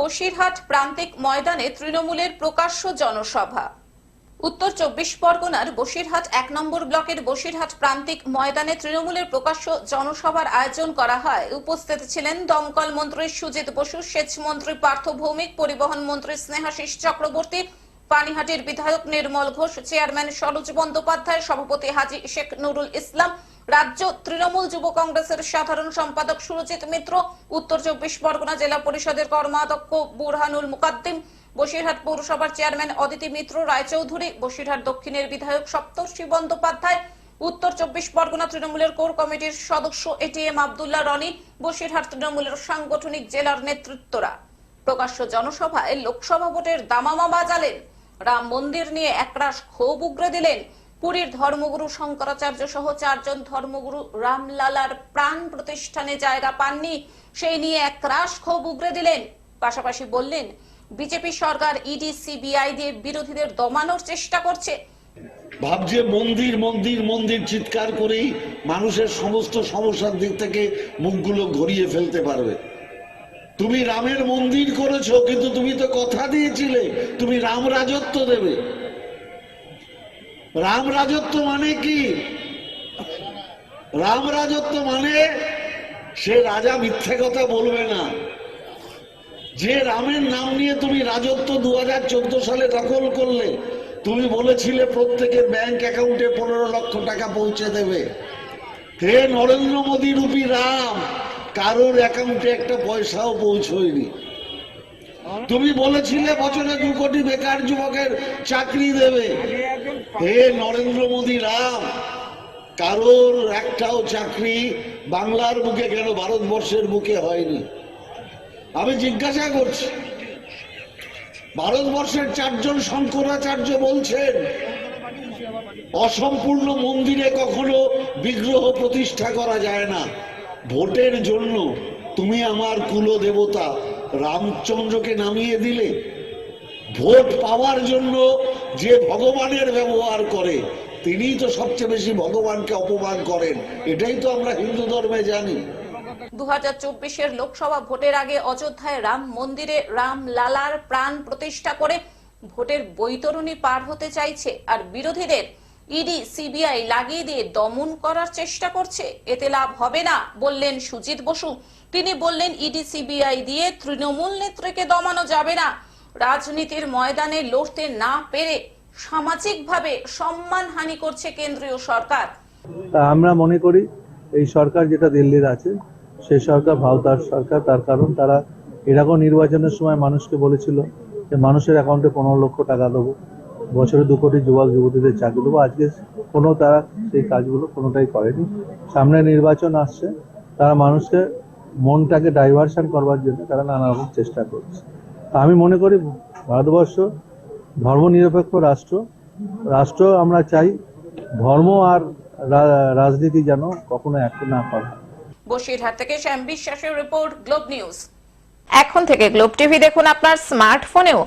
বসিরহাট প্রান্তিক ময়দানে তৃণমূলের প্রকাশ্য জনসভা। উত্তর চব্বিশ পরগনার বসিরহাট এক নম্বর ব্লকের বসিরহাট প্রান্তিক ময়দানে তৃণমূলের প্রকাশ্য জনসভার আয়োজন করা হয়। উপস্থিত ছিলেন দমকল মন্ত্রী সুজিত বসু, সেচ মন্ত্রী পার্থ ভৌমিক পরিবহন মন্ত্রী স্নেহাশিস চক্রবর্তী পানিহাটির বিধায়ক নির্মল ঘোষ, চেয়ারম্যান সরোজ বন্দ্যোপাধ্যায়, সভাপতি হাজি শেখ নুরুল ইসলাম, রাজ্য তৃণমূল যুব কংগ্রেসের সাধারণ সম্পাদক সুরজিৎ মিত্র, উত্তর চব্বিশ পরগনা জেলা পরিষদের কর্মাধ্যক্ষ বুরহানুল মুকাদ্দিম, বসিরহাট পৌরসভার চেয়ারম্যান অদিতি মিত্র, রায়চৌধুরী, বসিরহাট দক্ষিণের বিধায়ক সপ্তর্ষি বন্দ্যোপাধ্যায়, উত্তর চব্বিশ পরগনা তৃণমূলের কোর কমিটির সদস্য এটিএম আবদুল্লাহ রনি, বসিরহাট তৃণমূলের সাংগঠনিক জেলার নেতৃত্বরা। প্রকাশ্য জনসভায় লোকসভা ভোটের দামামা বাজালেন। রাম মন্দির নিয়ে একরাশ ক্ষোভ উগরে দিলেন। পুরীর ধর্মগুরু শঙ্করাচার্য সহ চারজন ধর্মগুরু রামলালার প্রাণ প্রতিষ্ঠানে জায়গা পাননি, সেই নিয়ে একরাশ ক্ষোভ উগরে দিলেন। পাশাপাশি বললেন, বিজেপি সরকার ইডি, সিবিআই দিয়ে বিরোধীদের দমানোর চেষ্টা করছে। ভাবছে মন্দির মন্দির মন্দির চিৎকার করেই মানুষের সমস্ত সমস্যার দিক থেকে মুখগুলো ঘুরিয়ে ফেলতে পারবে। তুমি রামের মন্দির করেছ, কিন্তু তুমি তো কথা দিয়েছিলে, তুমি রাম রাজত্ব দেবে। রাম রাজত্ব মানে কি? রাম রাজত্ব মানে সে রাজা মিথ্যে কথা বলবে না। যে রামের নাম নিয়ে তুমি রাজত্ব দু হাজার চোদ্দ সালে দখল করলে, তুমি বলেছিলে প্রত্যেকের ব্যাংক অ্যাকাউন্টে পনেরো লক্ষ টাকা পৌঁছে দেবে। হে নরেন্দ্র মোদী রূপী রাম কারোর অ্যাকাউন্টে একটা পয়সাও পৌঁছয়নি। তুমি বলেছিলে বছরে দু কোটি বেকার যুবকের চাকরি দেবে। হে নরেন্দ্র মোদী রাম কারোর একটাও চাকরি বাংলার বুকে কেন ভারতবর্ষের বুকে হয়নি? আমি জিজ্ঞাসা করছি ভারতবর্ষের চারজন শঙ্করাচার্য বলছেন অসম্পূর্ণ মন্দিরে কখনো বিগ্রহ প্রতিষ্ঠা করা যায় না। ভোটের জন্য তুমি আমার কুল দেবতা রামচন্দ্রকে নামিয়ে দিলে। ভোট পাওয়ার জন্য যে ভগবানের ব্যবহার করে, তিনিই তো সবচেয়ে বেশি ভগবানকে অপমান করেন। এটাই তো আমরা হিন্দু ধর্মে জানি। দু চব্বিশের লোকসভা ভোটের আগে অযোধ্যায় রাম মন্দিরে রাম লালার প্রাণ প্রতিষ্ঠা করে ভোটের বৈতরণী পার হতে চাইছে। আর বিরোধীদের ইডি, সিবিআই লাগিয়ে দিয়ে দমন করার চেষ্টা করছে। এতে লাভ হবে না, বললেন সুজিত বসু। তিনি বললেন, ইডি, সিবিআই দিয়ে তৃণমূল নেত্রীকে দমানো যাবে না। রাজনীতির ময়দানে লড়তে না পেরে সামাজিকভাবে সম্মানহানি করছে কেন্দ্রীয় সরকার। আমরা মনে করি, এই সরকার যেটা দিল্লির আছে সেই সরকার ভারতার সরকার, তার কারণ তারা এরকম নির্বাচনের সময় মানুষকে বলেছিল যে মানুষের অ্যাকাউন্টে পনেরো লক্ষ টাকা দেবো। বছরে দু কোটি যুবক যুবতীদের চাকরি দেবো। আজকে কোনো তারা সেই কাজগুলো কোনোটাই করেনি। সামনে নির্বাচন আসছে তারা মানুষকে মনটাকে ডাইভারশন করবার জন্য তারা নানা রকম চেষ্টা করছে। আমি মনে করি ভারতবর্ষ ধর্মনিরপেক্ষ রাষ্ট্র। রাষ্ট্র আমরা চাই ধর্ম আর রা- রাজনীতি যেন কখনো এক না করে। বসিরহাট থেকে শ্যাম বিশ্বাসের রিপোর্ট গ্লোব নিউজ। এখন থেকে গ্লোব টিভি দেখুন আপনার স্মার্টফোনেও।